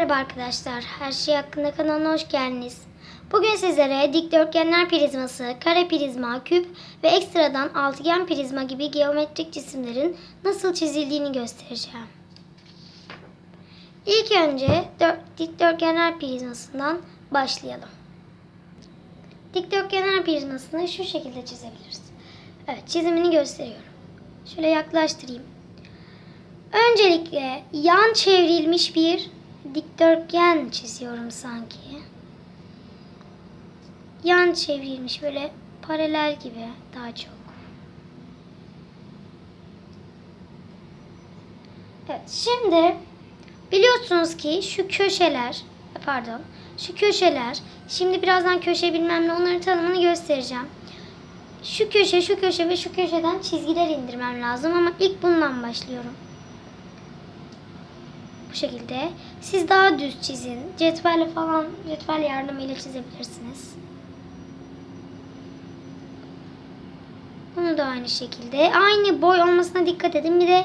Merhaba arkadaşlar. Her şey hakkında kanalına hoş geldiniz. Bugün sizlere dikdörtgenler prizması, kare prizma, küp ve ekstradan altıgen prizma gibi geometrik cisimlerin nasıl çizildiğini göstereceğim. İlk önce dör- dikdörtgenler prizmasından başlayalım. Dikdörtgenler prizmasını şu şekilde çizebiliriz. Evet, çizimini gösteriyorum. Şöyle yaklaştırayım. Öncelikle yan çevrilmiş bir dikdörtgen çiziyorum sanki. Yan çevrilmiş böyle paralel gibi daha çok. Evet şimdi biliyorsunuz ki şu köşeler pardon şu köşeler şimdi birazdan köşe bilmem ne onların tanımını göstereceğim. Şu köşe şu köşe ve şu köşeden çizgiler indirmem lazım ama ilk bundan başlıyorum. Bu şekilde. Siz daha düz çizin. Cetvelle falan, cetvel yardımıyla çizebilirsiniz. Bunu da aynı şekilde. Aynı boy olmasına dikkat edin. Bir de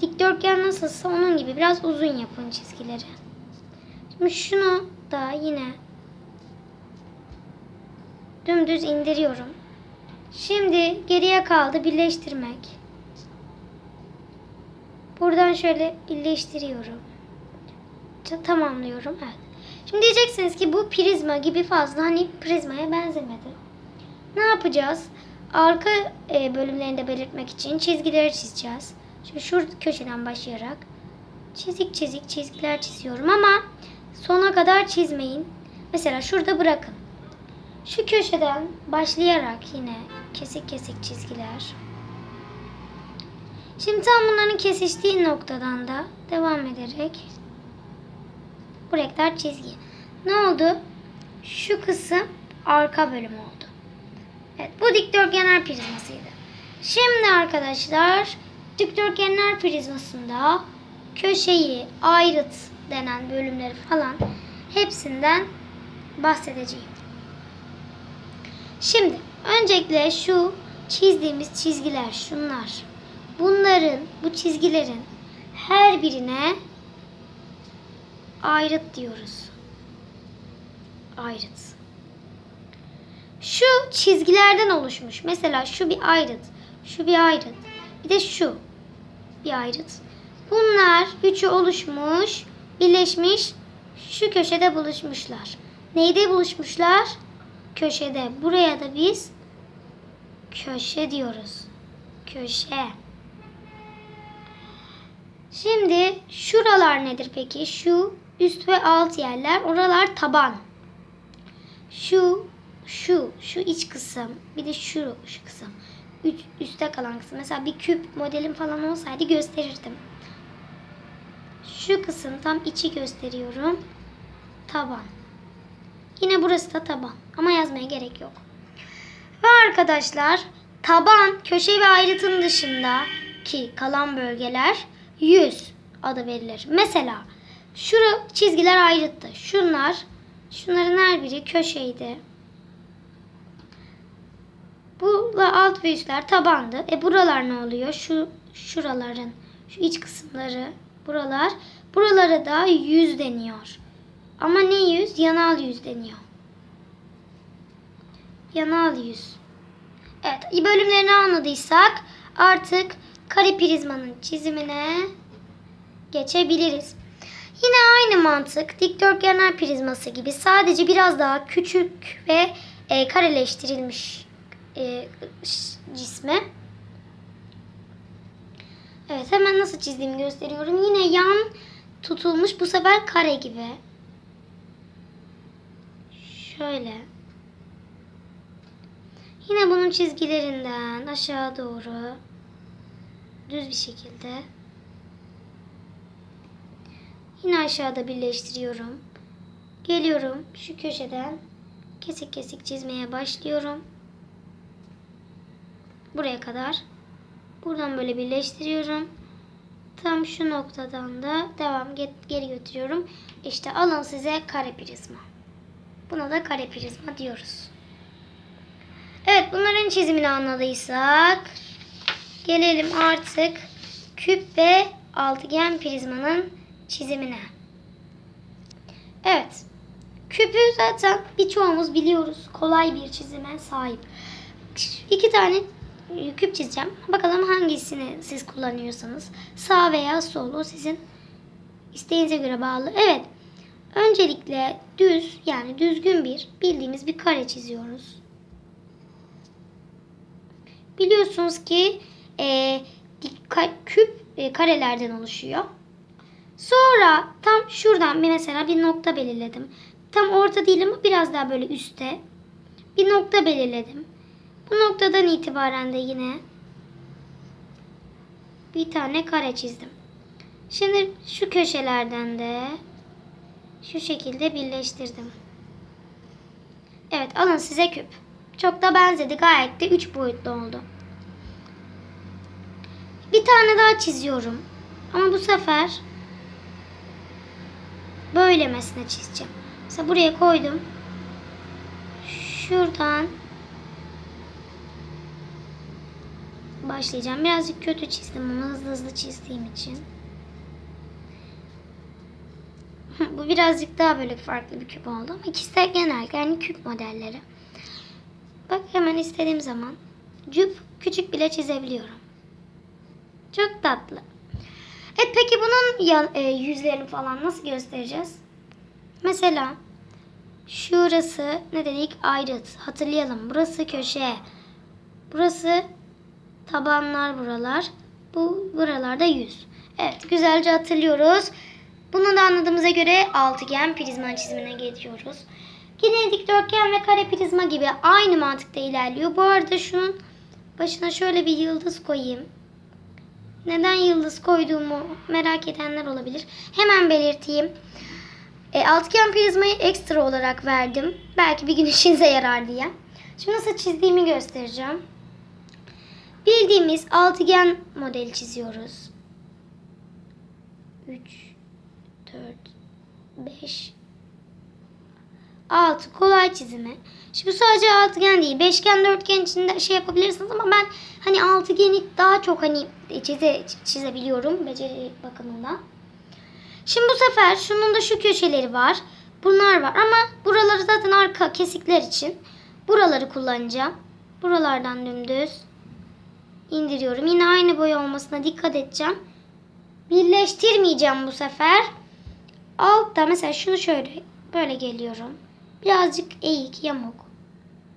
dikdörtgen nasılsa onun gibi biraz uzun yapın çizgileri. Şimdi şunu da yine dümdüz indiriyorum. Şimdi geriye kaldı birleştirmek. Buradan şöyle birleştiriyorum. Ta- Tamamlıyorum. Evet. Şimdi diyeceksiniz ki bu prizma gibi fazla hani prizmaya benzemedi. Ne yapacağız? Arka e, bölümlerini de belirtmek için çizgileri çizeceğiz. Şimdi şu köşeden başlayarak çizik çizik çizgiler çiziyorum ama sona kadar çizmeyin. Mesela şurada bırakın. Şu köşeden başlayarak yine kesik kesik çizgiler. Şimdi tam bunların kesiştiği noktadan da devam ederek buraya kadar çizgi. Ne oldu? Şu kısım arka bölüm oldu. Evet bu dikdörtgenler prizmasıydı. Şimdi arkadaşlar dikdörtgenler prizmasında köşeyi, ayrıt denen bölümleri falan hepsinden bahsedeceğim. Şimdi öncelikle şu çizdiğimiz çizgiler şunlar. Bunların, bu çizgilerin her birine ayrıt diyoruz. Ayrıt. Şu çizgilerden oluşmuş. Mesela şu bir ayrıt, şu bir ayrıt. Bir de şu bir ayrıt. Bunlar üçü oluşmuş, birleşmiş, şu köşede buluşmuşlar. Neyde buluşmuşlar? Köşede. Buraya da biz köşe diyoruz. Köşe. Şimdi şuralar nedir peki? Şu üst ve alt yerler. Oralar taban. Şu, şu, şu iç kısım. Bir de şu, şu kısım. Üç, üstte kalan kısım. Mesela bir küp modelim falan olsaydı gösterirdim. Şu kısım tam içi gösteriyorum. Taban. Yine burası da taban. Ama yazmaya gerek yok. Ve arkadaşlar taban, köşe ve ayrıtın dışında ki kalan bölgeler yüz adı verilir. Mesela şura çizgiler ayrıttı. Şunlar, şunların her biri köşeydi. Bu alt ve üstler tabandı. E buralar ne oluyor? Şu şuraların, şu iç kısımları, buralar. Buralara da yüz deniyor. Ama ne yüz? Yanal yüz deniyor. Yanal yüz. Evet, bölümlerini anladıysak artık kare prizmanın çizimine geçebiliriz. Yine aynı mantık dikdörtgenler prizması gibi sadece biraz daha küçük ve e, kareleştirilmiş e, cisme. Evet hemen nasıl çizdiğimi gösteriyorum. Yine yan tutulmuş bu sefer kare gibi. Şöyle. Yine bunun çizgilerinden aşağı doğru düz bir şekilde yine aşağıda birleştiriyorum. Geliyorum şu köşeden kesik kesik çizmeye başlıyorum. Buraya kadar. Buradan böyle birleştiriyorum. Tam şu noktadan da devam geri götürüyorum. İşte alın size kare prizma. Buna da kare prizma diyoruz. Evet bunların çizimini anladıysak gelelim artık küp ve altıgen prizmanın çizimine. Evet. Küpü zaten birçoğumuz biliyoruz. Kolay bir çizime sahip. İki tane e, küp çizeceğim. Bakalım hangisini siz kullanıyorsanız. Sağ veya sol. O sizin isteğinize göre bağlı. Evet. Öncelikle düz yani düzgün bir bildiğimiz bir kare çiziyoruz. Biliyorsunuz ki e, küp e, karelerden oluşuyor. Sonra tam şuradan bir mesela bir nokta belirledim. Tam orta değil ama biraz daha böyle üstte. Bir nokta belirledim. Bu noktadan itibaren de yine bir tane kare çizdim. Şimdi şu köşelerden de şu şekilde birleştirdim. Evet alın size küp. Çok da benzedi. Gayet de 3 boyutlu oldu. Bir tane daha çiziyorum. Ama bu sefer böylemesine çizeceğim. Mesela buraya koydum. Şuradan başlayacağım. Birazcık kötü çizdim ama hızlı hızlı çizdiğim için. Bu birazcık daha böyle farklı bir küp oldu ama ikisi de genel yani küp modelleri. Bak hemen istediğim zaman cüp küçük bile çizebiliyorum. Çok tatlı. Evet peki bunun yan, e, yüzlerini falan nasıl göstereceğiz? Mesela şurası ne dedik? Ayrıt. Hatırlayalım. Burası köşe. Burası tabanlar buralar. Bu buralarda yüz. Evet güzelce hatırlıyoruz. Bunu da anladığımıza göre altıgen prizma çizimine geçiyoruz. Yine dikdörtgen ve kare prizma gibi aynı mantıkta ilerliyor. Bu arada şunun başına şöyle bir yıldız koyayım. Neden yıldız koyduğumu merak edenler olabilir. Hemen belirteyim. E, altıgen prizmayı ekstra olarak verdim. Belki bir gün işinize yarar diye. Şimdi nasıl çizdiğimi göstereceğim. Bildiğimiz altıgen modeli çiziyoruz. 3 4 5 6 kolay çizimi. Şimdi sadece altıgen değil. Beşgen, dörtgen içinde şey yapabilirsiniz ama ben hani altıgeni daha çok hani çize, çizebiliyorum beceri bakımından. Şimdi bu sefer şunun da şu köşeleri var. Bunlar var ama buraları zaten arka kesikler için. Buraları kullanacağım. Buralardan dümdüz indiriyorum. Yine aynı boy olmasına dikkat edeceğim. Birleştirmeyeceğim bu sefer. Altta mesela şunu şöyle böyle geliyorum. Birazcık eğik, yamuk.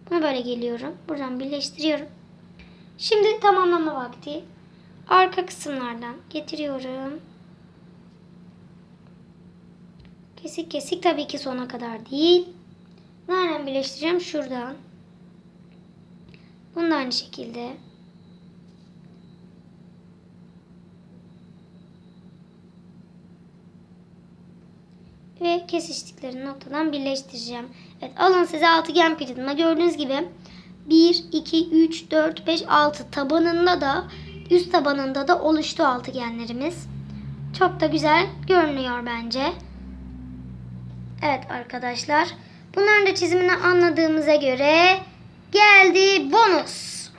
Bunu böyle geliyorum. Buradan birleştiriyorum. Şimdi tamamlama vakti. Arka kısımlardan getiriyorum. Kesik kesik tabii ki sona kadar değil. Nereden birleştireceğim? Şuradan. Bunu da aynı şekilde. Ve kesiştikleri noktadan birleştireceğim. Evet alın size altıgen prizma. Gördüğünüz gibi 1, 2, 3, 4, 5, 6 tabanında da üst tabanında da oluştu altıgenlerimiz. Çok da güzel görünüyor bence. Evet arkadaşlar. Bunların da çizimini anladığımıza göre geldi bonus.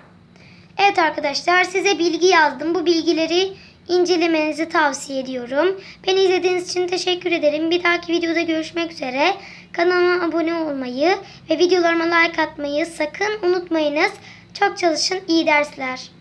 Evet arkadaşlar size bilgi yazdım. Bu bilgileri incelemenizi tavsiye ediyorum. Beni izlediğiniz için teşekkür ederim. Bir dahaki videoda görüşmek üzere. Kanalıma abone olmayı ve videolarıma like atmayı sakın unutmayınız. Çok çalışın. iyi dersler.